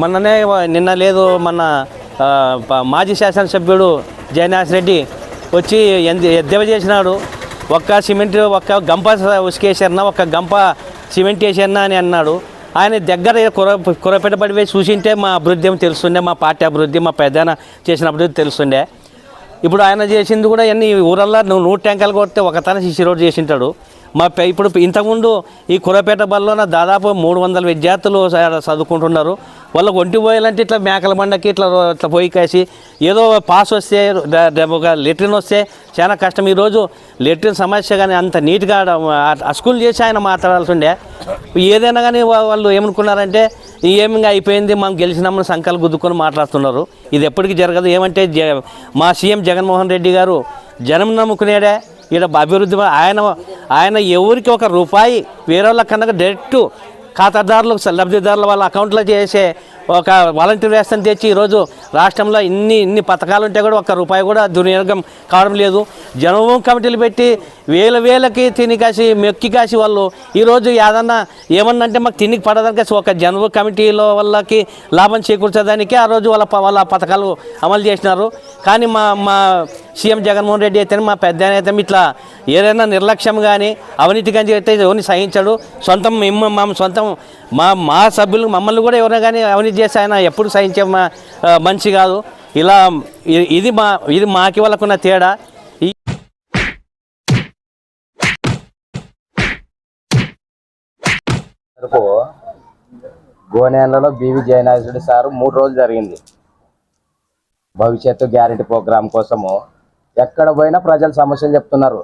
మొన్ననే నిన్న లేదు మన మాజీ శాసనసభ్యుడు జయనాథ్ రెడ్డి వచ్చి ఎంత చేసినాడు. ఒక్క సిమెంట్ ఒక్క గంప ఉసుకేసారన్నా ఒక్క గంప సిమెంట్ వేసారన్నా అని అన్నాడు. ఆయన దగ్గర కుర కురపెట్టబడి పోయి చూసింటే మా అభివృద్ధి తెలుస్తుండే మా పార్టీ అభివృద్ధి మా పెద్దన చేసిన అభివృద్ధి తెలుస్తుండే. ఇప్పుడు ఆయన చేసింది కూడా ఎన్ని ఊరల్లో నువ్వు నూరు ట్యాంకర్లు కొడితే ఒక తన సిసి రోడ్ చేసింటాడు. మా ఇప్పుడు ఇంతకుముందు ఈ కురపేట బల్లోన దాదాపు మూడు వందల విద్యార్థులు చదువుకుంటున్నారు. వాళ్ళకు ఒంటి పోయాలంటే ఇట్లా మేకల బండకి ఇట్లా ఇట్లా పోయి కాసి ఏదో పాస్ వస్తే ఒక లెట్రిన్ వస్తే చాలా కష్టం. ఈరోజు లెట్రిన్ సమస్య కానీ అంత నీట్గా ఆ- స్కూల్ చేసి ఆయన మాట్లాడాల్సి ఉండే ఏదైనా కానీ వాళ్ళు ఏమనుకున్నారంటే ఏమి అయిపోయింది? మనం గెలిచినామని సంకల్పం గుద్దుకొని మాట్లాడుతున్నారు. ఇది ఎప్పటికీ జరగదు. ఏమంటే జ మా సీఎం జగన్మోహన్ రెడ్డి గారు జనం నమ్ముకునేడే. ఈడ అభివృద్ధి ఆయన ఆయన ఎవరికి ఒక రూపాయి వేరే వాళ్ళ కన్నా డైరెక్ట్ ఖాతాదారులకు లబ్ధిదారుల వాళ్ళ అకౌంట్లో చేసే ఒక వాలంటీర్ వ్యవస్థను తెచ్చి ఈరోజు రాష్ట్రంలో ఇన్ని ఇన్ని పథకాలు ఉంటే కూడా ఒక్క రూపాయి కూడా దుర్వినియోగం కావడం లేదు. జనభూమి కమిటీలు పెట్టి వేల వేలకి తిని కాసి మెక్కి కాసి వాళ్ళు ఈరోజు ఏదన్నా ఏమన్నా అంటే మాకు తినికి కాసి ఒక జనభూమి కమిటీలో వాళ్ళకి లాభం చేకూర్చడానికి ఆ రోజు వాళ్ళ ప- వాళ్ళ పథకాలు అమలు చేసినారు. కానీ మా మా సీఎం జగన్మోహన్ రెడ్డి అయితే మా పెద్ద అయితే ఇట్లా ఏదైనా నిర్లక్ష్యం కానీ అవినీతి కానీ అయితే ఎవరిని సహించాడు. సొంతం మేము మా సొంతం మా మా సభ్యులు మమ్మల్ని కూడా ఎవరైనా కానీ అవినీతి చేస్తే ఆయన ఎప్పుడు సహించే మంచి మనిషి కాదు. ఇలా ఇది మా ఇది మాకి వాళ్ళకున్న తేడా. ఈ గోనేలలో బీవీ జయనాథుడి సార్ మూడు రోజులు జరిగింది. భవిష్యత్తు గ్యారెంటీ ప్రోగ్రాం కోసము ఎక్కడ పోయినా ప్రజలు సమస్యలు చెప్తున్నారు.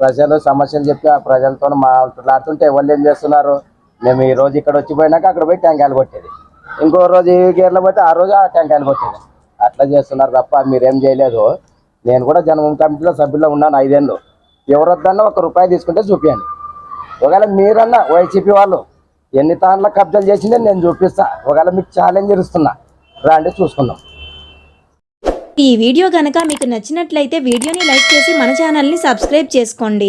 ప్రజలు సమస్యలు చెప్పి ఆ ప్రజలతో మాట్లాడుతుంటే వాళ్ళు ఏం చేస్తున్నారు? మేము ఈ రోజు ఇక్కడ వచ్చి పోయినాక అక్కడ పోయి ట్యాంకాలు కొట్టేది. ఇంకో రోజు ఈ గేర్లో పోతే ఆ రోజు ఆ టెంకాయలు కొట్టేది అట్లా చేస్తున్నారు తప్ప మీరేం చేయలేదు. నేను కూడా జన్మభూమి కమిటీలో సభ్యుల్లో ఉన్నాను ఐదేళ్ళు. ఎవరొద్దన్నా ఒక రూపాయి తీసుకుంటే చూపించండి ఒకవేళ మీరన్నా వైసీపీ వాళ్ళు ఎన్ని తాండ్ల కబ్జాలు చేసిందే నేను చూపిస్తా. ఒకవేళ మీకు ఛాలెంజ్ ఇస్తున్నా రాండి చూసుకుందాం. ఈ వీడియో కనుక మీకు నచ్చినట్లయితే వీడియోని లైక్ చేసి మన ఛానల్ని సబ్స్క్రైబ్ చేసుకోండి.